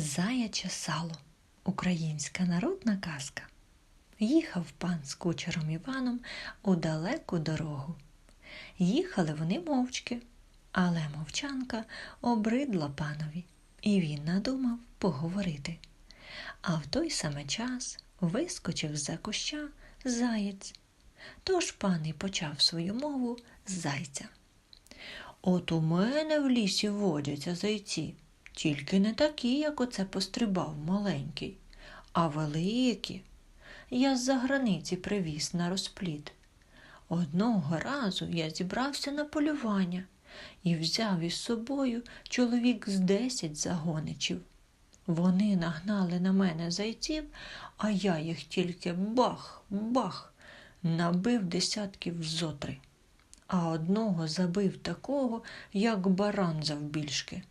Заяче сало українська народна казка. Їхав пан з кучером Іваном у далеку дорогу. Їхали вони мовчки, але мовчанка обридла панові, і він надумав поговорити. А в той саме час вискочив з-за куща заєць. Тож пан і почав свою мову з зайця. От у мене в лісі водяться зайці, тільки не такі, як оце пострибав маленький, а великі. Я з-за границі привіз на розпліт. Одного разу я зібрався на полювання і взяв із собою чоловік з десять загоничів. Вони нагнали на мене зайців, а я їх тільки бах, бах, набив десятків зотри а одного забив такого, як баран завбільшки.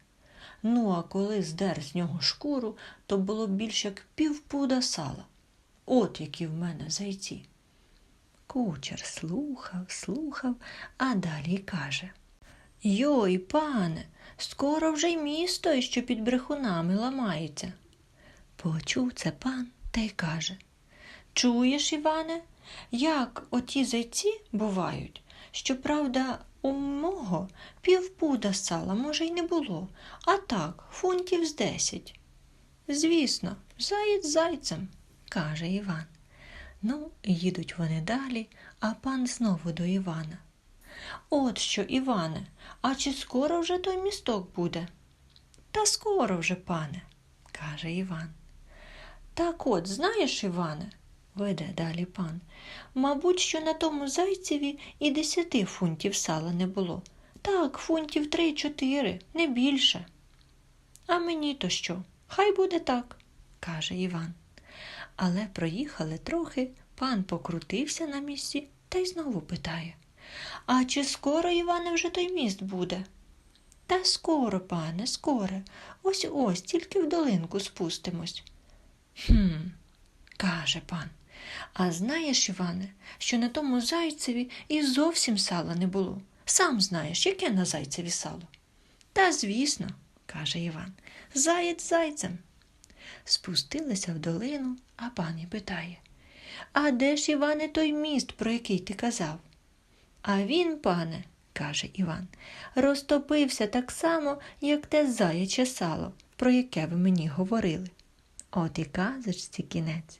Ну, а коли здер з нього шкуру, то було більш як півпуда сала. От які в мене зайці. Кучер слухав, слухав, а далі каже Йой, пане, скоро вже й місто, що під брехунами ламається. Почув це пан та й каже Чуєш, Іване, як оті зайці бувають? Щоправда, у мого півпуда сала, може, й не було, а так, фунтів з десять. Звісно, заєць зайцем, каже Іван. Ну, їдуть вони далі, а пан знову до Івана. От що, Іване, а чи скоро вже той місток буде? Та скоро вже, пане, каже Іван. Так от, знаєш, Іване, веде далі пан. Мабуть, що на тому зайцеві і десяти фунтів сала не було. Так, фунтів три-чотири, не більше. А мені то що? Хай буде так, каже Іван. Але проїхали трохи, пан покрутився на місці та й знову питає А чи скоро, Іване, вже той міст буде? Та скоро, пане, скоро. Ось ось, тільки в долинку спустимось. Хм, каже пан. А знаєш, Іване, що на тому зайцеві і зовсім сала не було. Сам знаєш, яке на зайцеві сало. Та звісно, каже Іван, заєць зайцем. Спустилися в долину, а пан і питає А де ж, Іване, той міст, про який ти казав? А він, пане, каже Іван, розтопився так само, як те заяче сало, про яке ви мені говорили. От і казочці кінець.